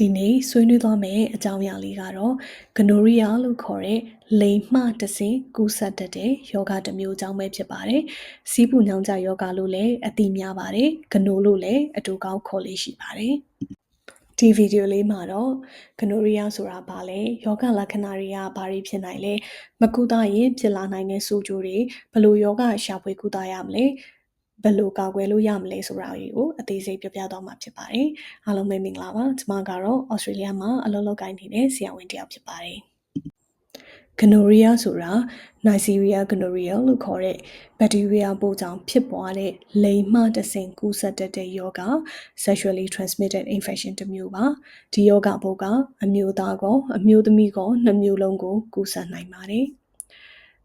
ဒီနေ့ဆွေးနွေးသွားမယ့်အကြောင်းအရာလေးကတော့ဂနိုရီယာလို့ခေါ်တဲ့လိမ်မှတစ်စင်ကူးစက်တတ်တဲ့ယောဂတစ်မျိုးအကြောင်းပဲဖြစ်ပါတယ်။စီးပူညောင်ကြယောဂလို့လည်းအသိများပါတယ်။ဂနိုလို့လည်းအတူကောင်းခေါ်လေးရှိပါတယ်။ဒီဗီဒီယိုလေးမှာတော့ဂနိုရီယာဆိုတာဘာလဲယောဂလက္ခဏာတွေကဘာတွေဖြစ်နိုင်လဲမကုသရင်ဖြစ်လာနိုင်တဲ့ဆိုးကျိုးတွေဘယ်လိုယောဂရှာဖွေကုသရမလဲ ဘယ်လိုကာကွယ်လို့ရမလဲဆိုတာကိုအသေးစိတ်ပြောပြသွားမှာဖြစ်ပါတယ်။အားလုံးပဲမင်္ဂလာပါ။ကျွန်မကတော့ဩစတြေးလျမှာအလုပ်လုပ်ကိုင်နေတဲ့ဆရာဝန်တစ်ယောက်ဖြစ်ပါတယ်။ gonorrhea ဆိုတာ Neisseria gonorrhea လို့ခေါ်တဲ့ဘက်တီးရီးယားပိုးကြောင့်ဖြစ်ပွားတဲ့လိင်မှတဆင့်ကူးစက်တတ်တဲ့ယောဂ sexually transmitted infection တစ်မျိုးပါ။ဒီယောဂပိုးကအမျိုးသားကောအမျိုးသမီးကောနှစ်မျိုးလုံးကိုကူးစက်နိုင်ပါတယ်။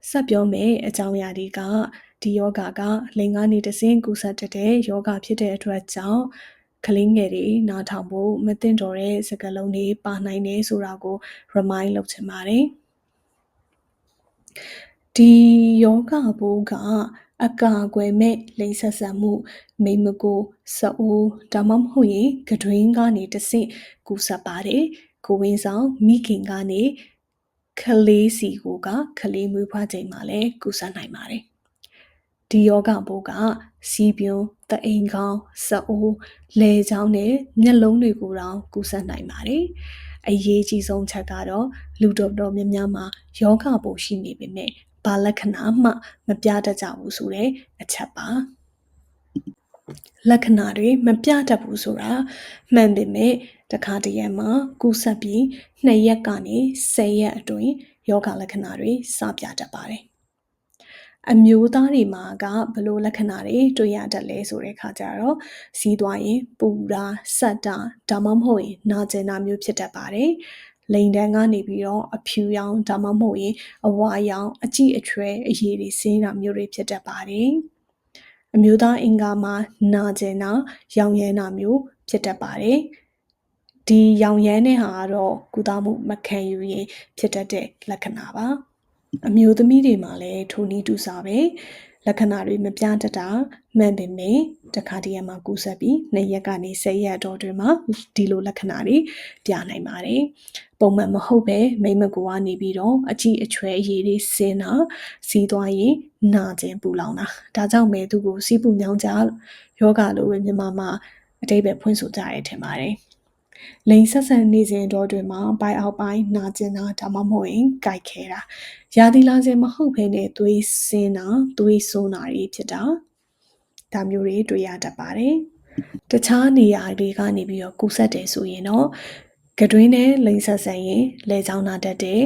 ဆက်ပြောမယ်အကြောင်းအရာတွေကဒီယောဂကလိင်ကနေတဆင့်ကူးစက်တတ်တဲ့ယောဂဖြစ်တဲ့အတွက်ကြောင့်ကလေးငယ်တွေနားထောင်ဖို့မသင့်တော်တဲ့စကားလုံးတွေပါနိုင်တယ်ဆိုတာကို remind လုပ်ချင်ပါတယ်ဒီယောဂဘိုးကအကာအကွယ်မဲ့လိင်ဆက်ဆံမှုမိမကိုစအိုးဒါမှမဟုတ်ရင်ကတွင်းကနေတဆင့်ကူးစက်ပါတယ်ကိုဝင်းဆောင်မိခင်ကနေ ခလေးစီကိုကခလေးမွေးဖွားချိန်မှာလည်းကူးစက်နိုင်ပါတယ်ဒီယောဂဘိုးကစီးပြုံးတအိမ်ကောင်းစအိုးလေချောင်းနဲ့မျက်လုံးတွေကိုတောင်ကူးစက်နိုင်ပါတယ်အရေးကြီးဆုံးချက်ကတော့လူတော်တော်များများမှာယောဂပိုးရှိနေပေမဲ့ဘာလက္ခဏာမှမပြတတ်ကြဘူးဆိုတဲ့အချက်ပါ လက္ခဏာတွေမပြတတ်ဘူးဆိုတာမှန်ပေမဲ့တခါတည်းမှာကူးစက်ပြီး2ရက်ကနေ10ရက်အတွင်းယောဂလက္ခဏာတွေစပြတတ်ပါတယ်အမျိုးသားတွေမှာကဘလို့လက္ခဏာတွေတွေ့ရတတ်လဲဆိုတဲ့ခါကျတော့စီးသွားရင်ပူတာဆက်တာဒါမှမဟုတ်ရင်နာကျင်တာမျိုးဖြစ်တတ်ပါတယ်လိန်တန်းကနေပြီးတော့အဖြူရောင်ဒါမှမဟုတ်ရင်အဝါရောင်အကြည့်အချွဲအရည်တွေစင်းတာမျိုးတွေဖြစ်တတ်ပါတယ် အမျိုးသားအင်္ဂါမှာနာကျင်တာရောင်ရဲတာမျိုးဖြစ်တတ်ပါတယ်ဒီရောင်ရဲတဲ့ဟာကတော့ကုသမှုမခံယူရင်ဖြစ်တတ်တဲ့လက္ခဏာပါ အမျိုးသမီးတွေမှာလည်းထိုနည်းတူစားပဲလက္ခဏာတွေမပြတတ်တာမှန်ပေမဲ့တခါတည်းမှာကူးဆက်ပြီးနှစ်ရက်ကနေ၁၀ရက်တော့တွင်မှာဒီလိုလက္ခဏာတွေပြနိုင်ပါတယ်ပုံမှန်မဟုတ်ပဲမိမကူကနေပြီးတော့အကြည့်အချွဲအရေးတွေစင်းတာစီးသွားရင်နာကျင်ပူလောင်တာဒါကြောင့်ပဲသူကိုစီးပူညောင်းကြယောဂလိုပဲမြန်မာမှာအတိတ်ပဲဖွင့်ဆိုကြရထင်ပါတယ် လိန်ဆက်ဆံနေစဉ်တော့တွင်မှာဘိုင်အောက်ပိုင်းနာကျင်တာဒါမှမဟုတ်ရင်ကြိုက်ခဲတာရာသီလာစဉ်မဟုတ်ဘဲနဲ့သွေးစင်းတာသွေးဆိုးတာတွေဖြစ်တာဒါမျိုးတွေတွေ့ရတတ်ပါတယ်တခြားနေရာတွေကနေပြီးတော့ကူးဆက်တယ်ဆိုရင်တော့ကတွင်းနဲ့လိန်ဆက်ဆံရင်လဲချောင်းနာတတ်တယ်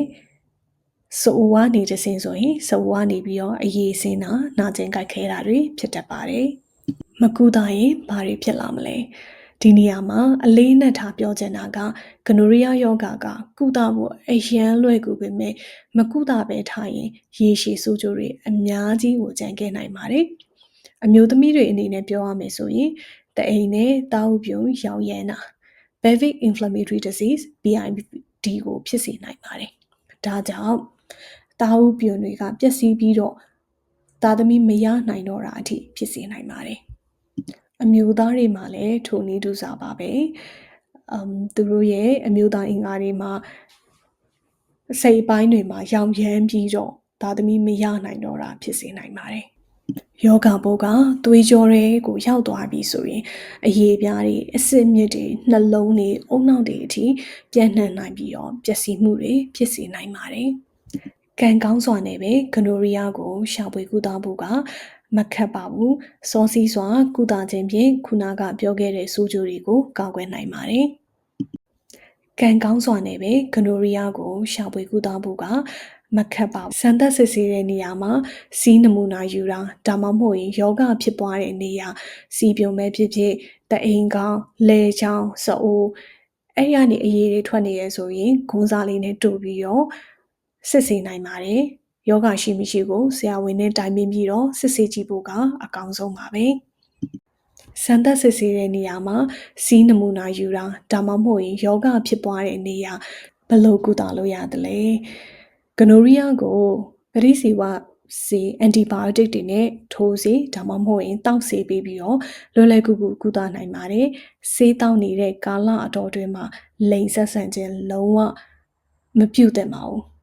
ဆိုဝါနေတစင်ဆိုရင်ဆိုဝါနေပြီးတော့အရေးစင်းတာနာကျင်ကြိုက်ခဲတာတွေဖြစ်တတ်ပါတယ်မကူတာရင်ဘာတွေဖြစ်လာမလဲ ဒီနေရာမှာအလေးနက်ထားပြောချင်တာကဂနိုရီယာယောဂါကကုသဖို့အရန်လွယ်ကူပေမဲ့မကုသပဲထားရင်ရေရှည်ဆိုးကျိုးတွေအများကြီးကိုကြံခဲ့နိုင်ပါတယ်။အမျိုးသမီးတွေအနေနဲ့ပြောရမယ်ဆိုရင်တအိမ်နဲ့တာဝပြုံရောင်ရမ်းတာ pelvic inflammatory disease PID ကိုဖြစ်စေနိုင်ပါတယ်။ဒါကြောင့်တာဝပြုံတွေကပျက်စီးပြီးတော့သားသမီးမရနိုင်တော့တာအထိဖြစ်စေနိုင်ပါတယ်။ အမျိုးသားတွေမှာလည်းထိုနည်းတူစာပါပဲအမ်သူတို့ရဲ့အမျိုးသားအင်္ဂါတွေမှာစိတ်ပိုင်းတွေမှာရောင်ရမ်းပြီးတော့သားသမီးမရနိုင်တော့တာဖြစ်စေနိုင်ပါတယ်ယောဂဘိုးကသွေးကြောတွေကိုရောက်သွားပြီဆိုရင်အရေးပြားတွေအစစ်မြစ်တွေနှလုံးတွေအုံနောက်တွေအထိပြန့်နှံ့နိုင်ပြီးတော့ပျက်စီးမှုတွေဖြစ်စေနိုင်ပါတယ်။ကံကောင်းစွာနဲ့ပဲဂနိုရီယာကိုရှာဖွေကုသဖို့က မခက်ပါဘူး။စောစီးစွာကုသခြင်းဖြင့်ခုနကပြောခဲ့တဲ့ဆိုးကျိုးတွေကိုကာကွယ်နိုင်ပါတယ်။ကံကောင်းစွာနဲ့ပဲဂနိုရီယာကိုရှာဖွေကုသဖို့ကမခက်ပါဘူး။စံသက်စစ်ဆေးတဲ့နေရာမှာစီးနမူနာယူတာဒါမှမဟုတ်ရင်ယောဂဖြစ်ပွားတဲ့နေရာစီပြုံမဲ့ဖြစ်ဖြစ်တအိမ်ကောင်းလဲချောင်းစအိုးအဲ့ရနေအရေးတွေထွက်နေရဆိုရင်ဂုံးစားလေးနဲ့တူပြီးတော့စစ်ဆေးနိုင်ပါတယ်။ ယောဂရှိမရှိကိုဆရာဝန်နဲ့တိုင်ပင်ပြီးတော့စစ်ဆေးကြည့်ဖို့ကအကောင်းဆုံးပါပဲစံသက်စစ်ဆေးတဲ့နေရာမှာစီးနမူနာယူတာဒါမှမဟုတ်ရင်ယောဂဖြစ်ပွားတဲ့နေရာဘယ်လိုကုသလို့ရသလဲဂနိုရီယာကိုပရိစီဝဆေး antibiotic တွေနဲ့ထိုးဆေးဒါမှမဟုတ်ရင်တောက်ဆေးပေးပြီးတော့လွယ်လွယ်ကူကူကုသနိုင်ပါတယ်ဆေးတောက်နေတဲ့ကာလအတော်အတွင်းမှာလိန်ဆက်ဆန်ခြင်းလုံးဝမပြုတ်သင့်ပါဘူး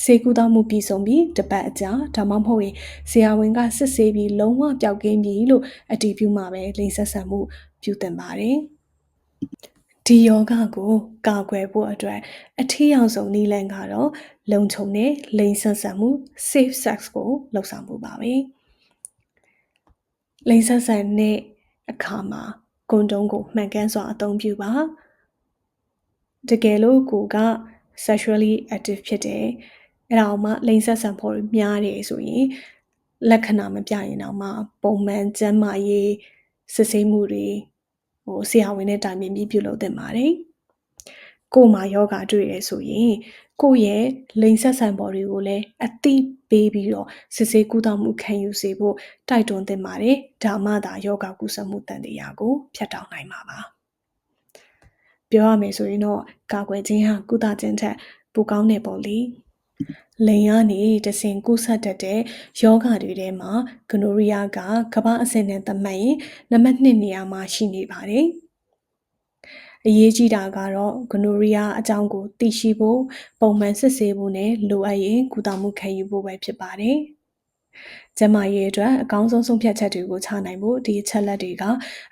ဆေးကုသမှုပြီးဆုံးပြီးတစ်ပတ်အကြာဒါမှမဟုတ်ရင်ဆရာဝန်ကစစ်ဆေးပြီးလုံးဝပျောက်ကင်းပြီလို့အတည်ပြုမှပဲလိန်ဆက်ဆန်မှုပြုသင့်ပါတယ်ဒီယောဂကိုကာကွယ်ဖို့အတွက်အထူးအောင်ဆုံးနည်းလမ်းကတော့လုံခြုံတဲ့လိန်ဆက်ဆန်မှု safe sex ကိုလှုပ်ဆောင်မှုပါပဲလိန်ဆက်ဆန်တဲ့အခါမှာကွန်ဒုံးကိုမှန်ကန်စွာအသုံးပြုပါတကယ်လို့ကိုက sexually active ဖြစ်တယ် အဲ့ဒါအောင်မှလိန်ဆက်ဆန်ဖို့များတယ်ဆိုရင်လက္ခဏာမပြရင်တော့မှပုံမှန်ကျန်းမာရေးစစ်ဆေးမှုတွေဟိုဆရာဝန်နဲ့တိုင်ပင်ပြီးပြုလုပ်သင့်ပါတယ်ကို့မှာယောဂတွေ့ရဆိုရင်ကိုယ့်ရဲ့လိန်ဆက်ဆန်ပေါ်တွေကိုလည်းအတိပေးပြီးတော့စစ်ဆေးကုသမှုခံယူစေဖို့တိုက်တွန်းသင့်ပါတယ်ဒါမှသာယောဂကုသမှုတန်တရားကိုဖျက်တောက်နိုင်မှာပါပြောရမယ်ဆိုရင်တော့ကာကွယ်ခြင်းဟာကုသခြင်းထက်ပိုကောင်းတယ်ပေါ့လေ လိန်ကနေတဆင်ကုဆက်တတ်တဲ့ယောဂတွေထဲမှာဂနိုရီယာကကမ္ဘာအဆင့်နဲ့သတ်မှတ်ရင်နံပါတ်1နေရာမှာရှိနေပါတယ်။အရေးကြီးတာကတော့ဂနိုရီယာအကြောင်းကိုသိရှိဖို့ပုံမှန်စစ်ဆေးဖို့နဲ့လိုအပ်ရင်ကုသမှုခံယူဖို့ပဲဖြစ်ပါတယ်။ကျမရဲ့အတွက်အကောင်းဆုံးဆုံးဖြတ်ချက်တွေကိုချနိုင်ဖို့ဒီအချက်လက်တွေက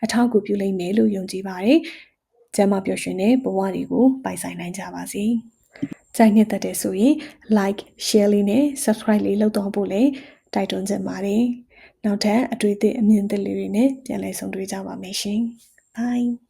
အထောက်အကူပြုလိမ့်မယ်လို့ယုံကြည်ပါတယ်။ကျမပျော်ရွှင်တဲ့ဘဝတွေကိုပိုင်ဆိုင်နိုင်ကြပါစေ။ ကြိုက်နှစ်သက်တဲ့ဆိုရင် like share လေးနဲ့ subscribe လေးလုပ်တော့ဖို့လည်းတိုက်တွန်းချင်ပါတယ်။နောက်ထပ်အတွေ့အသစ်အမြင်သစ်လေးတွေနဲ့ပြန်လည်ဆုံတွေ့ကြပါမယ်ရှင်။ Bye